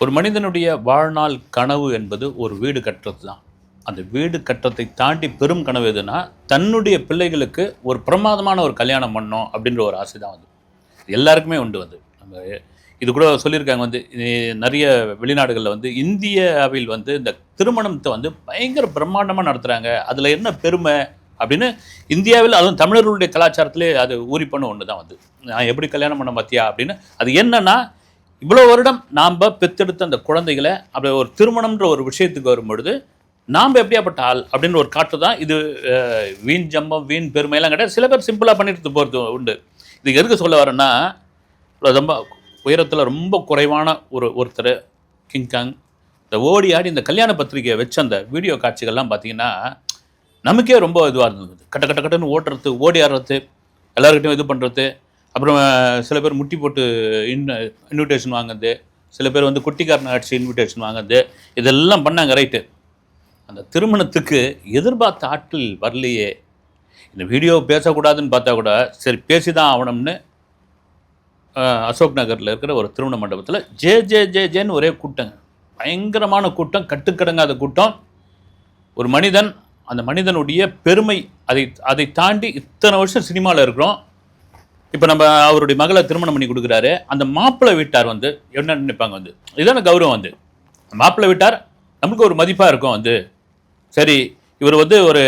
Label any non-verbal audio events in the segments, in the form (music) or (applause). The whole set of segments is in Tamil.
ஒரு மனிதனுடைய வாழ்நாள் கனவு என்பது ஒரு வீடு கட்டுறது தான் அந்த வீடு கட்டத்தை தாண்டி பெரும் கனவு எதுனா தன்னுடைய பிள்ளைகளுக்கு ஒரு பிரமாதமான ஒரு கல்யாணம் பண்ணோம் அப்படின்ற ஒரு ஆசை தான் வந்து எல்லாருக்குமே உண்டு வந்து. நம்ம இது கூட சொல்லியிருக்காங்க வந்து நிறைய வெளிநாடுகளில் வந்து இந்தியாவில் வந்து இந்த திருமணத்தை வந்து பயங்கர பிரம்மாண்டமாக நடத்துகிறாங்க அதில் என்ன பெருமை அப்படின்னு இந்தியாவில் அதுவும் தமிழர்களுடைய கலாச்சாரத்திலே அது ஊறி பண்ண ஒன்று தான் வந்து. நான் எப்படி கல்யாணம் பண்ண பார்த்தியா அப்படின்னு அது என்னன்னா இவ்வளோ வருடம் நாம் பெத்தெடுத்த அந்த குழந்தைகளை அப்படி ஒரு திருமணம்ன்ற ஒரு விஷயத்துக்கு வரும்பொழுது நாம் எப்படியாப்பட்ட ஆள் அப்படின்னு ஒரு காட்டு தான் இது வீண் ஜம்பம் வீண் பெருமையெல்லாம் கிடையாது. சில பேர் சிம்பிளாக பண்ணிட்டு போகிறது உண்டு. இது எதுக்கு சொல்ல வரேன்னா ரொம்ப உயரத்தில் ரொம்ப குறைவான ஒரு ஒருத்தர் கிங்காங் இந்த ஓடி ஆடி இந்த கல்யாண பத்திரிகையை வச்ச அந்த வீடியோ காட்சிகள்லாம் பார்த்தீங்கன்னா நமக்கே ரொம்ப இதுவாக இருந்தது. கட்ட கட்ட கட்டன்னு ஓட்டுறது ஓடி ஆடுறது எல்லாருக்கிட்டையும் இது பண்ணுறது அப்புறம் சில பேர் முட்டி போட்டு இன் இன்விடேஷன் வாங்குறது சில பேர் வந்து குட்டிக்காரன் ஆட்சி இன்விடேஷன் வாங்குறது இதெல்லாம் பண்ணாங்க ரைட்டு அந்த திருமணத்துக்கு எதிர்பார்த்த ஆட்கள் வரலையே. இந்த வீடியோ பேசக்கூடாதுன்னு பார்த்தா கூட சரி பேசி தான் ஆகணும்னு அசோக் நகரில் இருக்கிற ஒரு திருமண மண்டபத்தில் ஜே ஜே ஜே ஜேன்னு ஒரே கூட்டங்க பயங்கரமான கூட்டம் கட்டுக்கடங்காத கூட்டம். ஒரு மனிதன் அந்த மனிதனுடைய பெருமை அதை அதை தாண்டி இத்தனை வருஷம் சினிமாவில் இருக்கிறோம். இப்போ நம்ம அவருடைய மகளை திருமணம் பண்ணி கொடுக்குறாரு. அந்த மாப்பிள்ளை வீட்டார் வந்து என்ன நினைப்பாங்க வந்து? இதான கௌரவம் வந்து. மாப்பிள்ளை வீட்டார் நமக்கு ஒரு மதிப்பாக இருக்கும் வந்து. சரி இவர் வந்து ஒரு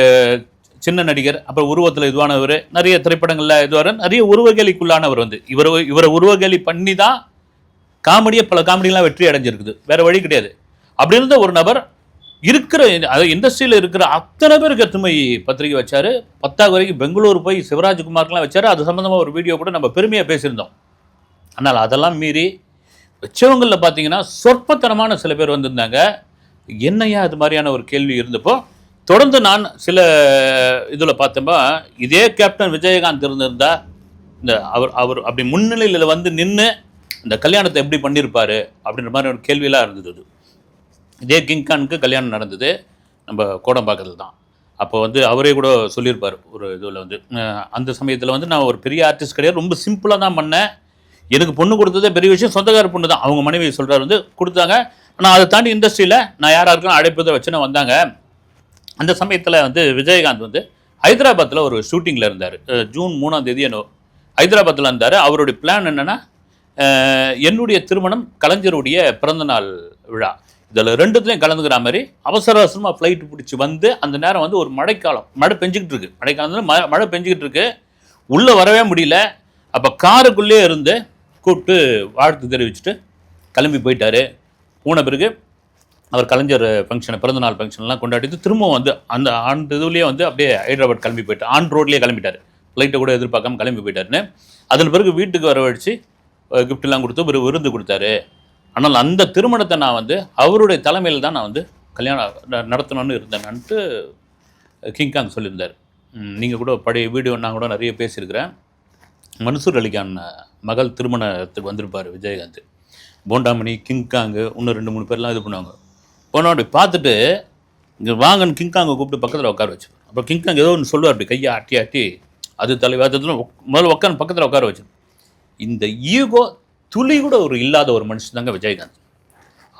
சின்ன நடிகர் அப்புறம் உருவத்தில் இதுவானவர் நிறைய திரைப்படங்களில் இதுவார நிறைய உருவகேலிக்குள்ளானவர் வந்து. இவர் இவரை உருவகேலி பண்ணி தான் காமெடியை பல காமெடிலாம் வெற்றி அடைஞ்சிருக்குது. வேறு வழி கிடையாது. அப்படி இருந்த ஒரு நபர் இருக்கிற அதாவது இண்டஸ்ட்ரியில் இருக்கிற அத்தனை பேருக்கு எத்துமை பத்திரிகை வச்சார். பத்தாவது வரைக்கும் பெங்களூர் போய் சிவராஜ்குமார்க்கெலாம் வச்சார். அது சம்மந்தமாக ஒரு வீடியோ கூட நம்ம பெருமையாக பேசியிருந்தோம். ஆனால் அதெல்லாம் மீறி வச்சவங்களில் பார்த்தீங்கன்னா சொற்பத்தனமான சில பேர் வந்திருந்தாங்க. என்னையா அது மாதிரியான ஒரு கேள்வி இருந்தப்போ தொடர்ந்து நான் சில இதில் பார்த்தப்போ இதே கேப்டன் விஜயகாந்த் இருந்திருந்தா இந்த அவர் அவர் அப்படி முன்னிலையில் வந்து நின்று இந்த கல்யாணத்தை எப்படி பண்ணியிருப்பார் அப்படின்ற மாதிரி ஒரு கேள்வியெல்லாம் இருந்தது. இதே கிங்கானுக்கு கல்யாணம் நடந்தது. நம்ம கோடம்பாக்கத்தில் தான் அப்போ வந்து அவரே கூட சொல்லியிருப்பார் ஒரு இதில் வந்து. அந்த சமயத்தில் வந்து நான் ஒரு பெரிய ஆர்டிஸ்ட் கிடையாது ரொம்ப சிம்பிளாக தான் பண்ணேன். எனக்கு பொண்ணு கொடுத்ததே பெரிய விஷயம் சொந்தக்கார பொண்ணு தான் அவங்க மனைவி சொல்கிறார் வந்து கொடுத்தாங்க. நான் அதை தாண்டி இண்டஸ்ட்ரியில் நான் யாராக இருக்கலாம் அழைப்பதை வச்சுன்னு வந்தாங்க. அந்த சமயத்தில் வந்து விஜயகாந்த் வந்து ஹைதராபாத்தில் ஒரு ஷூட்டிங்கில் இருந்தார். ஜூன் மூணாம் தேதி என்னோ ஹைதராபாத்தில் இருந்தார் அவருடைய பிளான் என்னென்னா என்னுடைய திருமணம் கலைஞருடைய பிறந்தநாள் விழா. இதில் ரெண்டுத்துலையும் கலந்துக்கிற மாதிரி அவசர அவசரமாக ஃப்ளைட் பிடிச்சி வந்து அந்த நேரம் வந்து ஒரு மழைக்காலம். மழை பெஞ்சிக்கிட்டு இருக்கு. மழைக்காலத்தில் மழை மழை பெஞ்சிக்கிட்டு இருக்கு. உள்ளே வரவே முடியல. அப்போ காருக்குள்ளே இருந்து கூப்பிட்டு வாழ்த்து தெரிவிச்சுட்டு கிளம்பி போயிட்டாரு. போன பிறகு அவர் கலைஞர் ஃபங்க்ஷனை பிறந்தநாள் ஃபங்க்ஷன்லாம் கொண்டாடிட்டு திரும்பவும் வந்து அந்த ஆண்டு இதுலேயே வந்து அப்படியே ஹைதராபாத் கிளம்பி போயிட்டார் ஆன் ரோட்லேயே கிளம்பிட்டார். ஃப்ளைட்டை கூட எதிர்பார்க்காம கிளம்பி போயிட்டாருன்னு. அதன் பிறகு வீட்டுக்கு வரவழைச்சு கிஃப்ட்லாம் கொடுத்து ஒரு விருந்து கொடுத்தாரு. ஆனால் அந்த திருமணத்தை நான் வந்து அவருடைய தலைமையில் தான் நான் வந்து கல்யாணம் நடத்தணும்னு இருந்தேன்ட்டு கிங்காங் சொல்லியிருந்தார். நீங்கள் கூட பழைய வீடியோ நான் கூட நிறைய பேசியிருக்கிறேன். மன்சூர் அலிகான் மகள் திருமணத்துக்கு வந்திருப்பார் விஜயகாந்த். போண்டாமணி கிங்காங்கு இன்னும் ரெண்டு மூணு பேர்லாம் இது பண்ணுவாங்க. போனோட பார்த்துட்டு இங்கே வாங்கன்னு கிங்காங்கை கூப்பிட்டு பக்கத்தில் உட்கார வச்சு அப்புறம் கிங்காங் ஏதோ ஒன்று சொல்லுவார் அப்படி கையை ஆட்டி ஆட்டி அது தலைவாதத்தில் முதல்ல உட்காந்து பக்கத்தில் உட்கார வச்சு இந்த ஈகோ துளி கூட ஒரு இல்லாத ஒரு மனுஷன் தாங்க விஜயகாந்த்.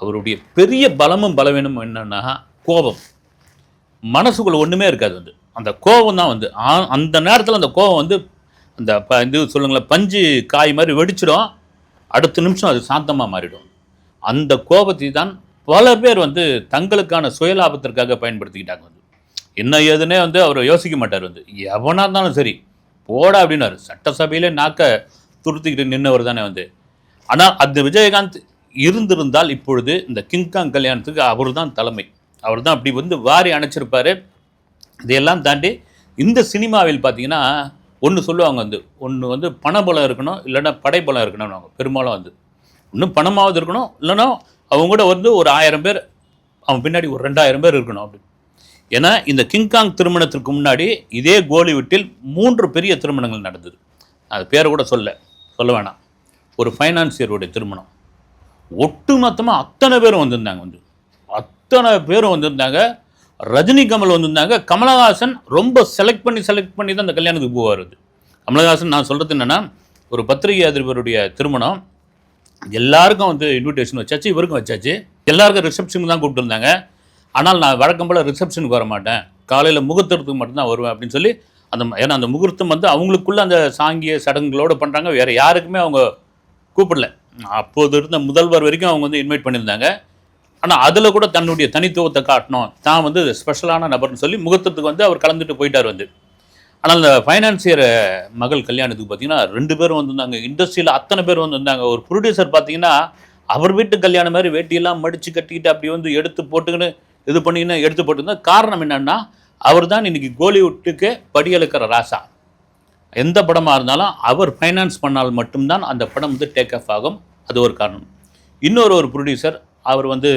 அவருடைய பெரிய பலமும் பலவீனமும் என்னன்னா கோபம். மனசுக்குள்ள ஒன்றுமே இருக்காது வந்து. அந்த கோபம் தான் வந்து. ஆ- அந்த நேரத்தில் அந்த கோபம் வந்து அந்த ப இது சொல்லுங்களேன் பஞ்சு காய் மாதிரி வெடிச்சிடும். அடுத்த நிமிஷம் அது சாந்தமாக மாறிடும். அந்த கோபத்தை தான் பல பேர் வந்து தங்களுக்கான சுயலாபத்திற்காக பயன்படுத்திக்கிட்டாங்க வந்து. என்ன ஏதுன்னே வந்து அவர் யோசிக்க மாட்டார் வந்து. எவனாக இருந்தாலும் சரி போடா அப்படின்னாரு. சட்டசபையிலே நாக்க துருத்திக்கிட்டு நின்றவர் தானே வந்து. ஆனால் அந்த விஜயகாந்த் இருந்திருந்தால் இப்பொழுது இந்த கிங்காங் கல்யாணத்துக்கு அவர் தான் தலைமை. அவர் தான் அப்படி வந்து வாரி அணைச்சிருப்பாரு. இதையெல்லாம் தாண்டி இந்த சினிமாவில் பார்த்தீங்கன்னா ஒன்று சொல்லுவாங்க வந்து ஒன்று வந்து பணபலம் இருக்கணும் இல்லைன்னா படைபலம் இருக்கணும்னு பெரும்பாலும் வந்து. இன்னும் பணமாவது இருக்கணும் இல்லைன்னா அவங்க கூட வந்து ஒரு ஆயிரம் பேர் அவன் பின்னாடி ஒரு ரெண்டாயிரம் பேர் இருக்கணும் அப்படி. ஏன்னா இந்த கிங்காங் திருமணத்திற்கு முன்னாடி இதே கோலிவுட்டில் மூன்று பெரிய திருமணங்கள் நடந்தது. அது பேரை கூட சொல்ல சொல்ல வேணாம். ஒரு ஃபைனான்சியருடைய திருமணம். ஒட்டுமொத்தமாக அத்தனை பேரும் வந்திருந்தாங்க வந்து அத்தனை பேரும் வந்திருந்தாங்க. ரஜினி கமல் வந்திருந்தாங்க. கமலஹாசன் ரொம்ப செலக்ட் பண்ணி செலக்ட் பண்ணி தான் அந்த கல்யாணத்துக்கு போவார் அது. கமலஹாசன் நான் சொல்கிறது என்னென்னா ஒரு பத்திரிகை அதிபருடைய திருமணம். எல்லாருக்கும் வந்து இன்விடேஷன் வச்சாச்சு இவருக்கும் வச்சாச்சு. எல்லாருக்கும் ரிசப்ஷனுக்கு தான் கூப்பிட்டுருந்தாங்க ஆனால் நான் வழக்கம் போல் ரிசப்ஷனுக்கு வர மாட்டேன். காலையில் முகூர்த்தத்துக்கு மட்டும்தான் வருவேன் அப்படின்னு சொல்லி அந்த ஏன்னா அந்த முகூர்த்தம் வந்து அவங்களுக்குள்ள அந்த சாங்கிய சடங்குகளோடு பண்ணுறாங்க வேறு யாருக்குமே அவங்க கூப்பிடல. அப்போது இருந்த முதல்வர் வரைக்கும் அவங்க வந்து இன்வைட் பண்ணியிருந்தாங்க. ஆனால் அதில் கூட தன்னுடைய தனித்துவத்தை காட்டணும். தான் வந்து ஸ்பெஷலான நபர்னு சொல்லி முகூர்த்தத்துக்கு வந்து அவர் கலந்துட்டு போயிட்டார் வந்து. ஆனால் இந்த ஃபைனான்சியர் மகள் கல்யாணத்துக்கு பார்த்தீங்கன்னா ரெண்டு பேரும் வந்திருந்தாங்க. இண்டஸ்ட்ரியில் அத்தனை பேர் வந்திருந்தாங்க. ஒரு ப்ரொடியூசர் பார்த்தீங்கன்னா அவர் வீட்டு கல்யாணம் மாதிரி வேட்டியெல்லாம் மடித்து கட்டிக்கிட்டு அப்படி வந்து எடுத்து போட்டுக்கின்னு இது பண்ணிக்கின்னு எடுத்து போட்டுருந்தா காரணம் என்னென்னா அவர் தான் இன்றைக்கி கோலிவுட்டுக்கு படியெழுக்கிற ராசா. எந்த படமாக இருந்தாலும் அவர் ஃபைனான்ஸ் பண்ணால் மட்டும்தான் அந்த படம் வந்து டேக் ஆஃப் ஆகும். அது ஒரு காரணம். இன்னொரு ஒரு ப்ரொடியூசர் அவர் வந்து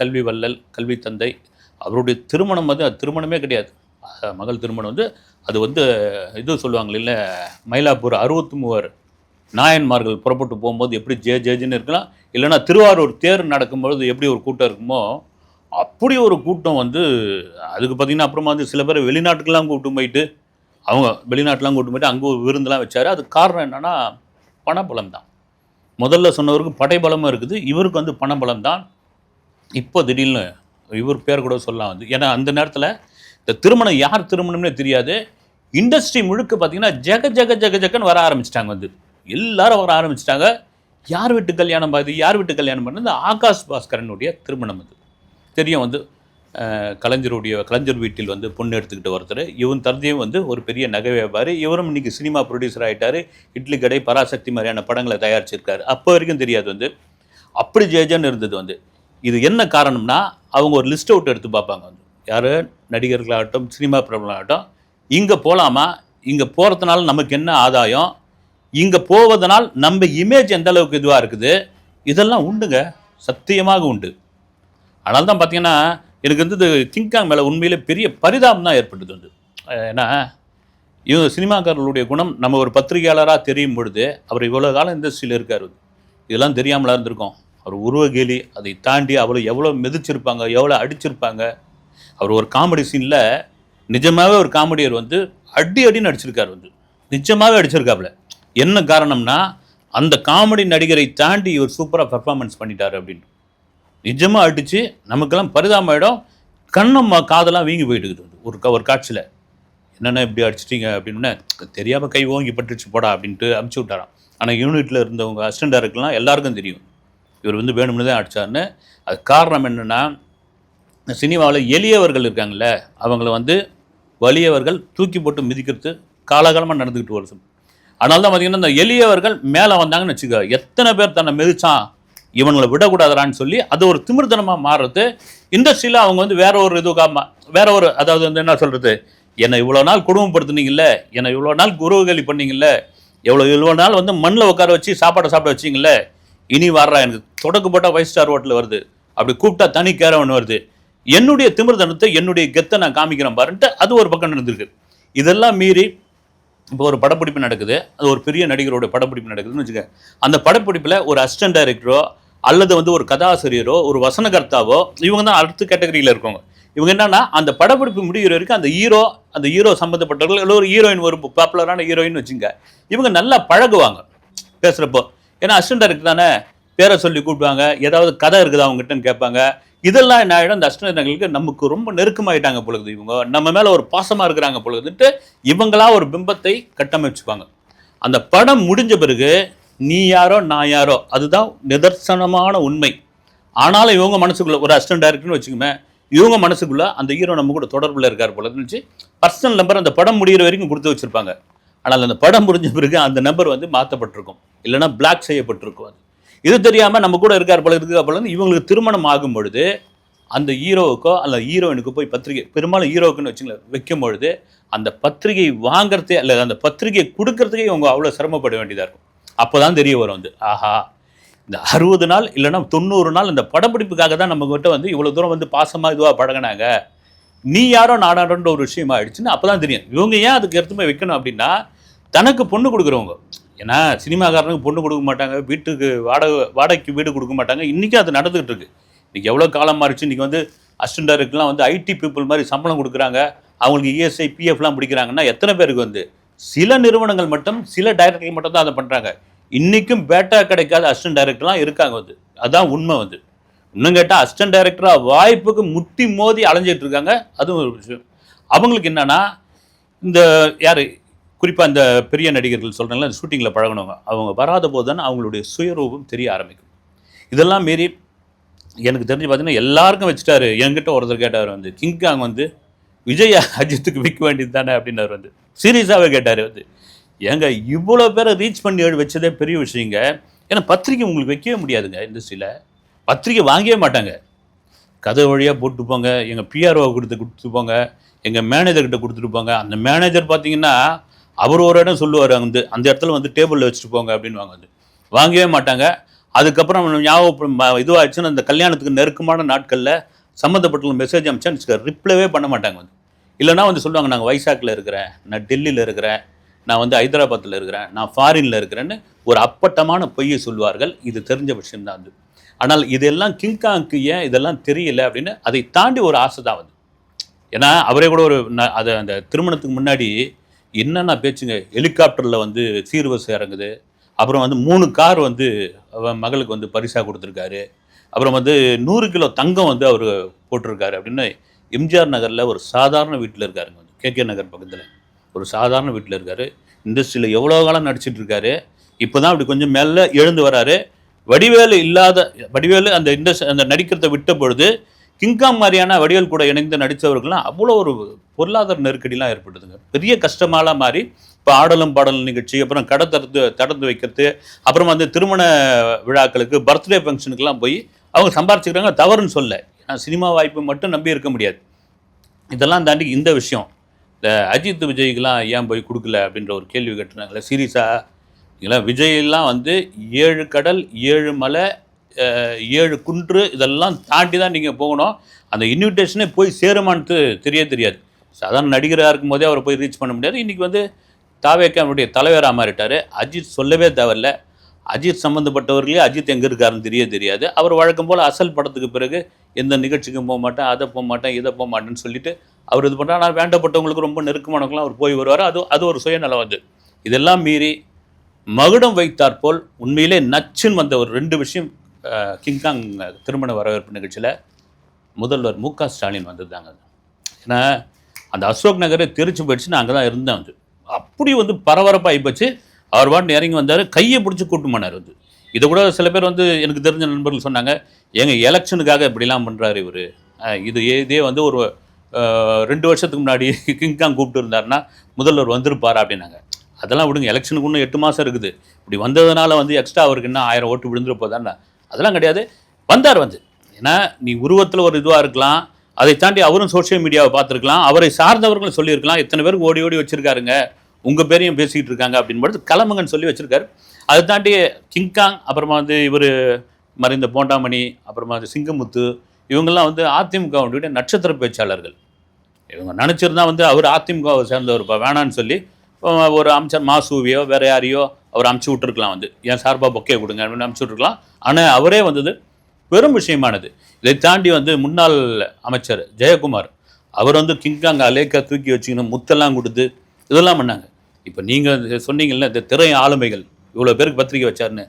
கல்வி வள்ளல் கல்வி தந்தை அவருடைய திருமணம் வந்து அது திருமணமே கிடையாது. மகள் திருமணம் வந்து அது வந்து இது சொல்லுவாங்க இல்லை மயிலாப்பூர் அறுபத்தி மூவர் நாயன்மார்கள் புறப்பட்டு போகும்போது எப்படி ஜே ஜேஜின்னு இருக்கலாம் இல்லைன்னா திருவாரூர் தேர் நடக்கும்பொழுது எப்படி ஒரு கூட்டம் இருக்குமோ அப்படி ஒரு கூட்டம் வந்து அதுக்கு பார்த்தீங்கன்னா அப்புறமா வந்து சில பேர் வெளிநாட்டுக்கெல்லாம் கூப்பிட்டு போயிட்டு அவங்க வெளிநாட்டெலாம் கூட்டு போயிட்டு அங்கே ஒரு விருந்தெல்லாம் வச்சாரு. அது காரணம் என்னென்னா பணபலம் தான் முதல்ல சொன்னவருக்கு படைபலமும் இருக்குது. இவருக்கு வந்து பணபலம் தான் இப்போ திடீர்னு இவர் பேர் கூட சொல்லலாம் வந்து. ஏன்னா அந்த நேரத்தில் இந்த திருமணம் யார் திருமணம்னே தெரியாது. இண்டஸ்ட்ரி முழுக்க பார்த்தீங்கன்னா ஜெக ஜெக ஜெக ஜெகன்னு வர ஆரம்பிச்சிட்டாங்க வந்து. எல்லாரும் வர ஆரம்பிச்சிட்டாங்க. யார் வீட்டு கல்யாணம் பார்த்து யார் வீட்டு கல்யாணம் பண்ணது? ஆகாஷ் பாஸ்கரனுடைய திருமணம் அது. தெரியும் வந்து. கலைஞருடைய கலைஞர் வீட்டில் வந்து பொண்ணு எடுத்துக்கிட்டு ஒருத்தர். இவன் தந்தையும் வந்து ஒரு பெரிய நகை வியாபாரி. இவரும் இன்னைக்கு சினிமா ப்ரொடியூசர் ஆகிட்டார் இட்லி கடை பராசக்தி மாதிரியான படங்களை தயாரிச்சிருக்காரு. அப்போ வரைக்கும் தெரியாது வந்து. அப்படி ஜேஜன்னு இருந்தது வந்து. இது என்ன காரணம்னா அவங்க ஒரு லிஸ்ட் அவுட் எடுத்து பார்ப்பாங்க வந்து. யார்? நடிகர்களாகட்டும் சினிமா பிரபலாகட்டும் இங்கே போகலாமா இங்கே போகிறதுனால நமக்கு என்ன ஆதாயம்? இங்கே போவதனால் நம்ம இமேஜ் எந்த அளவுக்கு இதுவாக இருக்குது? இதெல்லாம் உண்டுங்க. சத்தியமாக உண்டு. அதனால தான் பார்த்தீங்கன்னா எனக்கு வந்து இது திங்காங் மேலே உண்மையிலே பெரிய பரிதாபம் தான் ஏற்பட்டது வந்து. ஏன்னா இவங்க சினிமாக்காரர்களுடைய குணம் நம்ம ஒரு பத்திரிகையாளராக தெரியும் பொழுது அவர் இவ்வளோ காலம் இண்டஸ்ட்ரியில் இருக்கார். இதெல்லாம் தெரியாமலா இருந்திருக்கோம். அவர் உருவகேலி அதை தாண்டி அவ்வளோ எவ்வளோ மிதிச்சிருப்பாங்க எவ்வளோ அடிச்சிருப்பாங்க. அவர் ஒரு காமெடி சீனில் நிஜமாகவே ஒரு காமெடியர் வந்து அடி அடின்னு அடிச்சிருக்கார் வந்து. நிஜமாகவே அடிச்சிருக்காப்புல. என்ன காரணம்னா அந்த காமெடி நடிகரை தாண்டி இவர் சூப்பராக பர்ஃபார்மன்ஸ் பண்ணிட்டார் அப்படின்னு. நிஜமாக அடித்து நமக்கெல்லாம் பரிதாபமாயிடும். கண்ணம் காதெல்லாம் வீங்கி போயிட்டு இருக்குது ஒரு க- ஒரு காட்சியில். என்னென்ன இப்படி அடிச்சிட்டிங்க அப்படின்னு தெரியாமல் கை ஓங்கி பட்டுச்சு போடா அப்படின்ட்டு அமுச்சு விட்டாராம். ஆனால் யூனிட்டில் இருந்தவங்க அசிஸ்டன்ட் டேரக்டர்லாம் எல்லாருக்கும் தெரியும். இவர் வந்து வேணும்னு தான் அடிச்சாருன்னு. அது காரணம் என்னென்னா சினிமாவில் எளியவர்கள் இருக்காங்கல்ல அவங்கள வந்து வலியவர்கள் தூக்கி போட்டு மிதிக்கிறது காலகாலமாக நடந்துக்கிட்டு வருது. அதனால தான் பார்த்தீங்கன்னா இந்த எளியவர்கள் மேலே வந்தாங்கன்னு வச்சுக்க எத்தனை பேர் தன்னை மிதிச்சான் இவங்களை விடக்கூடாதான்னு சொல்லி அது ஒரு திமிர்தனமாக மாறுறது. இண்டஸ்ட்ரியில் அவங்க வந்து வேற ஒரு இதுக்காக வேற ஒரு அதாவது வந்து என்ன சொல்கிறது என்னை இவ்வளோ நாள் குடும்பப்படுத்துனீங்கல்ல என்னை இவ்வளோ நாள் குருவகலி பண்ணீங்கல்ல எவ்வளோ இவ்வளோ நாள் வந்து மண்ணில் உட்கார வச்சு சாப்பாடை சாப்பிட வச்சிங்கல்ல இனி வர்றா எனக்கு தொடக்கப்பட்ட ஃபைவ் ஸ்டார் ஹோட்டலில் வருது. அப்படி கூப்பிட்டா தனி கேரவன் வருது. என்னுடைய திமிர்தனத்தை என்னுடைய கெத்தை நான் காமிக்கிறேன் பாருன்ட்டு அது ஒரு பக்கம் நடந்திருக்கு. இதெல்லாம் மீறி இப்போ ஒரு படப்பிடிப்பு நடக்குது. அது ஒரு பெரிய நடிகரோட படப்பிடிப்பு நடக்குதுன்னு வச்சுக்க அந்த படப்பிடிப்பில் ஒரு அசிஸ்டன்ட் டைரக்டரோ அல்லது வந்து ஒரு கதாசிரியரோ ஒரு வசனகர்த்தாவோ இவங்க தான் அடுத்த கேட்டகரியில் இருக்கவங்க. இவங்க என்னன்னா அந்த படப்பிடிப்பு முடிகிற வரைக்கும் அந்த ஹீரோ அந்த ஹீரோ சம்மந்தப்பட்டவர்கள் இல்லை ஒரு ஹீரோயின் ஒரு பாப்புலரான ஹீரோயின் வச்சுங்க இவங்க நல்லா பழகுவாங்க. பேசுகிறப்போ ஏன்னா அசிஸ்டன்ட் டைரக்டர் தானே பேரை சொல்லி கூப்பிடுவாங்க ஏதாவது கதை இருக்குதா அவங்ககிட்டன்னு கேட்பாங்க. இதெல்லாம் என்ன ஆகிடும் இந்த அஷ்டங்களுக்கு நமக்கு ரொம்ப நெருக்கமாயிட்டாங்க பொழுது இவங்க. நம்ம மேலே ஒரு பாசமாக இருக்கிறாங்க பொழுதுன்ட்டு இவங்களா ஒரு பிம்பத்தை கட்டமைச்சுப்பாங்க. அந்த படம் முடிஞ்ச பிறகு நீ யாரோ நான் யாரோ. அதுதான் நிதர்சனமான உண்மை. ஆனாலும் இவங்க மனசுக்குள்ளே ஒரு அசிஸ்டன்ட் டைரக்டர்னு வச்சுக்கோமே இவங்க மனசுக்குள்ளே அந்த ஹீரோ நம்ம கூட தொடர்பில் இருக்கார் போல இருந்துச்சு. பர்சனல் நம்பர் அந்த படம் முடிகிற வரைக்கும் கொடுத்து வச்சுருப்பாங்க. ஆனால் அந்த படம் முடிஞ்ச பிறகு அந்த நம்பர் வந்து மாற்றப்பட்டிருக்கும் இல்லைனா பிளாக் செய்யப்பட்டிருக்கும் அது. இது தெரியாமல் நம்ம கூட இருக்கார் போல இருக்கா போல இவங்களுக்கு திருமணம் ஆகும் பொழுது அந்த ஹீரோவுக்கோ அல்ல ஹீரோயினுக்கோ போய் பத்திரிகை பெரும்பாலும் ஹீரோவுக்குன்னு வச்சுங்களேன் வைக்கும் பொழுது அந்த பத்திரிகை வாங்குறதே அல்லது அந்த பத்திரிகையை கொடுக்கறதுக்கே இவங்க அவ்வளோ சிரமப்பட வேண்டியதாக இருக்கும். அப்போ தான் தெரிய வரும் வந்து ஆஹா. இந்த அறுபது நாள் இல்லைன்னா தொண்ணூறு நாள் இந்த படப்பிடிப்புக்காக தான் நம்ம கிட்ட வந்து இவ்வளோ தூரம் வந்து பாசமாக இதுவாக பழகினாங்க. நீ யாரோ நாடாரோன்ற ஒரு விஷயம் ஆயிடுச்சுன்னு அப்போ தான் தெரியும். இவங்க ஏன் அதுக்கு எடுத்துமே வைக்கணும் அப்படின்னா தனக்கு பொண்ணு கொடுக்குறவங்க. ஏன்னா சினிமாக்காரனுக்கு பொண்ணு கொடுக்க மாட்டாங்க வீட்டுக்கு வாடகை வாடகைக்கு வீடு கொடுக்க மாட்டாங்க. இன்றைக்கும் அது நடந்துகிட்டு இருக்கு. இன்றைக்கி எவ்வளோ காலம் மாறிச்சு இன்றைக்கி வந்து அசிஸ்டன்ட் டைரக்டர்லாம் வந்து ஐடி பீப்புள் மாதிரி சம்பளம் கொடுக்குறாங்க. அவங்களுக்கு இஎஸ்ஐ பிஎஃப்லாம் பிடிக்கிறாங்கன்னா எத்தனை பேருக்கு வந்து? சில நிறுவனங்கள் மட்டும் சில டைரக்டர்கள் மட்டும் தான் அதை பண்ணுறாங்க இன்றைக்கும் பேட்டா கிடைக்காத அசிஸ்டன்ட் டைரக்டர்லாம் இருக்காங்க வந்து. அதான் உண்மை வந்து. இன்னும் கேட்டால் அசிஸ்டன்ட் டைரக்டராக வாய்ப்புக்கு முட்டி மோதி அலைஞ்சிட்டு இருக்காங்க. அதுவும் ஒரு விஷயம். அவங்களுக்கு என்னென்னா இந்த யார்? குறிப்பாக இந்த பெரிய நடிகர்கள் சொல்கிறாங்களா இந்த ஷூட்டிங்கில் பழகினவங்க. அவங்க வராத போது தானே அவங்களுடைய சுயரூபம் தெரிய ஆரம்பிக்கும். இதெல்லாம் மீறி எனக்கு தெரிஞ்சு பார்த்தீங்கன்னா எல்லாருக்கும் வச்சுட்டாரு. என்கிட்ட ஒருத்தர் கேட்டார் வந்து கிங்காங் வந்து விஜய் அஜித்துக்கு விற்க வேண்டியது தானே? அப்படின்னாரு வந்து. சீரியஸாகவே கேட்டார் வந்து. ஏங்க இவ்வளோ பேரை ரீச் பண்ணி வச்சதே பெரிய விஷயங்க. ஏன்னா பத்திரிக்கை உங்களுக்கு வைக்கவே முடியாதுங்க இண்டஸ்ட்ரியில் பத்திரிக்கை வாங்கவே மாட்டாங்க. கதை வழியாக போட்டு போங்க எங்கள் பிஆர்ஓ கொடுத்து கொடுத்துட்டு போங்க எங்கள் மேனேஜர்கிட்ட கொடுத்துட்டு போங்க. அந்த மேனேஜர் பார்த்தீங்கன்னா அவர் ஒரு இடம் சொல்லுவார் வந்து அந்த இடத்துல வந்து டேபிளில் வச்சுட்டு போங்க அப்படின்னு வந்து. வாங்கவே மாட்டாங்க. அதுக்கப்புறம் ஞாபகம் இதுவாகிடுச்சுன்னா அந்த கல்யாணத்துக்கு நெருக்கமான நாட்களில் சம்மந்தப்பட்ட மெசேஜ் அமிச்சா ரிப்ளைவே பண்ண மாட்டாங்க வந்து. இல்லைன்னா வந்து சொல்லுவாங்க நாங்கள் வைசாக்கில் இருக்கிறேன் நான் டெல்லியில் இருக்கிறேன் நான் வந்து ஹைதராபாத்தில் இருக்கிறேன் நான் ஃபாரினில் இருக்கிறேன்னு ஒரு அப்பட்டமான பொய்யை சொல்வார்கள். இது தெரிஞ்ச விஷயம்தான் அது. ஆனால் இதெல்லாம் கிங்காங்க்கு ஏன் இதெல்லாம் தெரியல அப்படின்னு அதை தாண்டி ஒரு ஆசை தான் வந்து ஏன்னா அவரே கூட ஒரு ந- அந்த திருமணத்துக்கு முன்னாடி என்னென்ன பேச்சுங்க ஹெலிகாப்டரில் வந்து சீர்வரிசை இறங்குது அப்புறம் வந்து மூணு கார் வந்து மகளுக்கு வந்து பரிசாக கொடுத்துருக்காரு அப்புறம் வந்து நூறு கிலோ தங்கம் வந்து அவர் போட்டிருக்காரு அப்படின்னு எம்ஜிஆர் நகரில் ஒரு சாதாரண வீட்டில் இருக்காருங்க வந்து. கேகே நகர் பக்கத்தில். ஒரு சாதாரண வீட்டில் இருக்காரு. இண்டஸ்ட்ரியில் எவ்வளோ காலம் நடிச்சிட்டு இருக்காரு இப்போ தான் அப்படி கொஞ்சம் மேலே எழுந்து வராரு. வடிவேலு இல்லாத வடிவேலு அந்த இண்டஸ்ட்ரி அந்த நடிக்கிறத விட்ட பொழுது கிங்காம் மாதிரியான வடிவேல் கூட இணைந்து நடித்தவர்கள்லாம் அவ்வளோ ஒரு பொருளாதார நெருக்கடிலாம் ஏற்பட்டதுங்க பெரிய கஷ்டமாலாம் மாறி இப்போ ஆடலும் பாடலும் நிகழ்ச்சி அப்புறம் கடை திறந்து திறந்து வைக்கிறது அப்புறம் வந்து திருமண விழாக்களுக்கு பர்த்டே ஃபங்க்ஷனுக்கெல்லாம் போய் அவங்க சம்பாரிச்சுக்கிறாங்க தவறுன்னு சொல்ல ஏன்னா சினிமா வாய்ப்பு மட்டும் நம்பி இருக்க முடியாது. இதெல்லாம் தாண்டி இந்த விஷயம். இந்த அஜித் விஜய்க்கெல்லாம் ஏன் போய் கொடுக்கல அப்படின்ற ஒரு கேள்வி கேட்டுருந்தாங்களே சீரியஸாக இல்லைங்களா விஜயெல்லாம் வந்து ஏழு கடல் ஏழு மலை ஏழு குன்று இதெல்லாம் தாண்டி தான் நீங்கள் போகணும். அந்த இன்விடேஷனே போய் சேருமான்னு தெரிய தெரியாது. சாதாரண நடிகராக இருக்கும்போதே அவரை போய் ரீச் பண்ண முடியாது. இன்றைக்கி வந்து தாவேக்கானுடைய தலைவராக மாறிட்டார். அஜித் சொல்லவே தேவையில்ல. அஜித் சம்மந்தப்பட்டவர்களே அஜித் எங்கே இருக்காருன்னு தெரிய தெரியாது. அவர் வழக்கம் போல் அசல் படத்துக்கு பிறகு எந்த நிகழ்ச்சிக்கும் போக மாட்டேன் அதை போக மாட்டேன் இதை போக மாட்டேன்னு சொல்லிட்டு அவர் இது பண்ணால் ஆனால் வேண்டப்பட்டவங்களுக்கு ரொம்ப நெருக்கமானவங்களாம் அவர் போய் வருவார். அது அது ஒரு சுயநலம் அது. இதெல்லாம் மீறி மகுடம் வைத்தாற்போல் உண்மையிலே நச்சுன்னு வந்த ஒரு ரெண்டு விஷயம் கிங்காங் திருமண வரவேற்பு நிகழ்ச்சியில் முதல்வர் மு க ஸ்டாலின் வந்திருந்தாங்க. ஏன்னா அந்த அசோக் நகரே தெரிச்சு போயிடுச்சு நான் அங்கே தான் இருந்தேன். வந்து அப்படி வந்து பரபரப்பாகி போச்சு. அவர் பாட்டு இறங்கி வந்தார் கையை பிடிச்சி கூட்டு போனார் வந்து. இதை கூட சில பேர் வந்து எனக்கு தெரிஞ்ச நண்பர்கள் சொன்னாங்க ஏங்க எலெக்ஷனுக்காக இப்படிலாம் பண்ணுறாரு இவர். இது இதே வந்து ஒரு ரெண்டு வருஷத்துக்கு முன்னாடி (laughs) கிங்காங் கூப்பிட்டு இருந்தாருன்னா முதல்வர் வந்திருப்பார்? அப்படின்னாங்க. அதெல்லாம் விடுங்க எலெக்ஷனுக்கு இன்னும் எட்டு மாதம் இருக்குது. இப்படி வந்ததுனால வந்து எக்ஸ்ட்ரா அவருக்கு என்ன ஆயிரம் ஓட்டு விழுந்துரு அதெல்லாம் கிடையாது. வந்தார் வந்து. ஏன்னா நீ உருவத்தில் ஒரு இதுவாக இருக்கலாம் அதை தாண்டி அவரும் சோஷியல் மீடியாவை பார்த்துருக்கலாம் அவரை சார்ந்தவர்களும் சொல்லியிருக்கலாம். இத்தனை பேருக்கு ஓடி ஓடி வச்சுருக்காருங்க. உங்கள் பேரையும் பேசிக்கிட்டு இருக்காங்க அப்படின்னு பொழுது கிளம்புங்கன்னு சொல்லி வச்சுருக்காரு. அதை தாண்டி கிங்காங் அப்புறமா வந்து இவர் மறைந்த போண்டாமணி அப்புறமா வந்து சிங்கமுத்து இவங்கெல்லாம் வந்து அதிமுகவுடைய நட்சத்திர பேச்சாளர்கள். இவங்க நினச்சிருந்தா வந்து அவர் அதிமுகவை சேர்ந்தவர் இப்போ வேணான்னு சொல்லி ஒரு அமைச்சர் மாசூவியோ வேற யாரையோ அவர் அமுச்சு விட்டுருக்கலாம் வந்து. என் சார்பாக பொக்கே கொடுங்க அப்படின்னு அமுச்சு விட்டுருக்கலாம். ஆனால் அவரே வந்தது பெரும் விஷயமானது. இதை தாண்டி வந்து முன்னாள் அமைச்சர் ஜெயக்குமார் அவர் வந்து கிங்காங் அலேக்கா தூக்கி வச்சுக்கணும் முத்தெல்லாம் கொடுத்து இதெல்லாம் பண்ணாங்க. இப்போ நீங்கள் சொன்னீங்கல்ல இந்த திரை ஆளுமைகள் இவ்வளோ பேருக்கு பத்திரிக்கை வச்சாருன்னு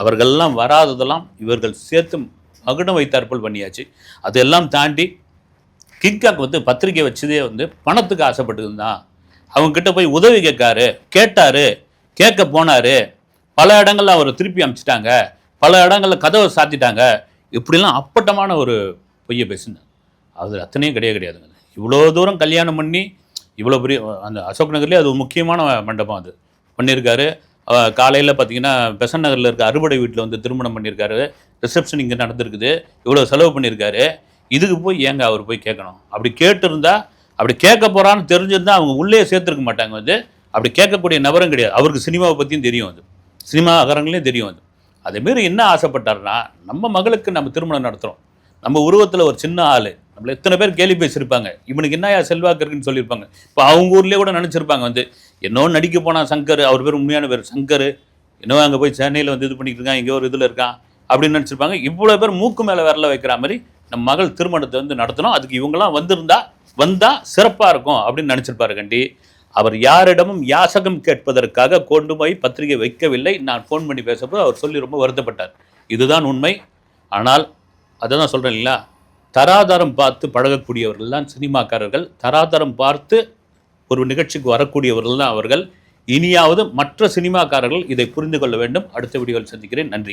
அவர்கள்லாம் வராததெல்லாம் இவர்கள் சேர்த்து மகுடம் வைத்தாற்போல் பண்ணியாச்சு. அதெல்லாம் தாண்டி கிங்காக் வந்து பத்திரிக்கை வச்சதே வந்து பணத்துக்கு ஆசைப்பட்டுருந்தான் அவங்க கிட்ட போய் உதவி கேட்காரு கேட்டாரு கேட்க போனார். பல இடங்களில் அவரை திருப்பி அனுப்பிச்சிட்டாங்க பல இடங்களில் கதவை சாத்திட்டாங்க. இப்படிலாம் அப்பட்டமான ஒரு பொய்யை பேசினார். அது அத்தனையும் கிடையாது கிடையாதுங்க. இவ்வளோ தூரம் கல்யாணம் பண்ணி இவ்வளோ பெரிய அந்த அசோக் நகர்லேயே அது ஒரு முக்கியமான மண்டபம் அது. பண்ணியிருக்காரு. காலையில் பார்த்தீங்கன்னா பெசன் நகரில் இருக்க அறுபடை வீட்டில் வந்து திருமணம் பண்ணியிருக்காரு. ரிசப்ஷன் இங்கே நடந்திருக்குது. இவ்வளோ செலவு பண்ணியிருக்காரு. இதுக்கு போய் ஏங்க அவர் போய் கேட்கணும்? அப்படி கேட்டிருந்தா அப்படி கேட்க போகிறான்னு தெரிஞ்சிருந்தால் அவங்க உள்ளே சேர்த்துருக்க மாட்டாங்க வந்து. அப்படி கேட்கக்கூடிய நபரும் கிடையாது. அவருக்கு சினிமாவை பற்றியும் தெரியும் அது. சினிமா அகரங்களையும் தெரியும் அது. அதேமாரி என்ன ஆசைப்பட்டாருன்னா நம்ம மகளுக்கு நம்ம திருமணம் நடத்துகிறோம் நம்ம உருவத்தில் ஒரு சின்ன ஆள். நம்மள எத்தனை பேர் கேலி பேசியிருப்பாங்க. இவனுக்கு என்னயா செல்வாக்கு இருக்குன்னு சொல்லியிருப்பாங்க. இப்போ அவங்க ஊர்லேயே கூட நினச்சிருப்பாங்க வந்து என்னோ நடிக்க போனால் சங்கர் அவர் பேர் உண்மையான பேர் சங்கர். என்னவோ அங்கே போய் சென்னையில் வந்து இது பண்ணிட்டு இருக்கான் எங்கேயோ ஒரு இதில் இருக்கான் அப்படின்னு நினச்சிருப்பாங்க. இவ்வளோ பேர் மூக்கு மேலே விரல வைக்கிற மாதிரி நம்ம மகள் திருமணத்தை வந்து நடத்தணும். அதுக்கு இவங்கெல்லாம் வந்திருந்தா வந்தால் சிறப்பாக இருக்கும் அப்படின்னு நினச்சிருப்பாரு கண்டி. அவர் யாரிடமும் யாசகம் கேட்பதற்காக கொண்டு போய் பத்திரிகை வைக்கவில்லை. நான் ஃபோன் பண்ணி பேசப்போ அவர் சொல்லி ரொம்ப வருத்தப்பட்டார். இதுதான் உண்மை. ஆனால் அதை தான் சொல்கிறேன் இல்லைங்களா? தராதரம் பார்த்து பழகக்கூடியவர்கள் தான் சினிமாக்காரர்கள். தராதரம் பார்த்து ஒரு நிகழ்ச்சிக்கு வரக்கூடியவர்கள் தான் அவர்கள். இனியாவது மற்ற சினிமாக்காரர்கள் இதை புரிந்து கொள்ள வேண்டும். அடுத்த வீடியோவில் சந்திக்கிறேன். நன்றி.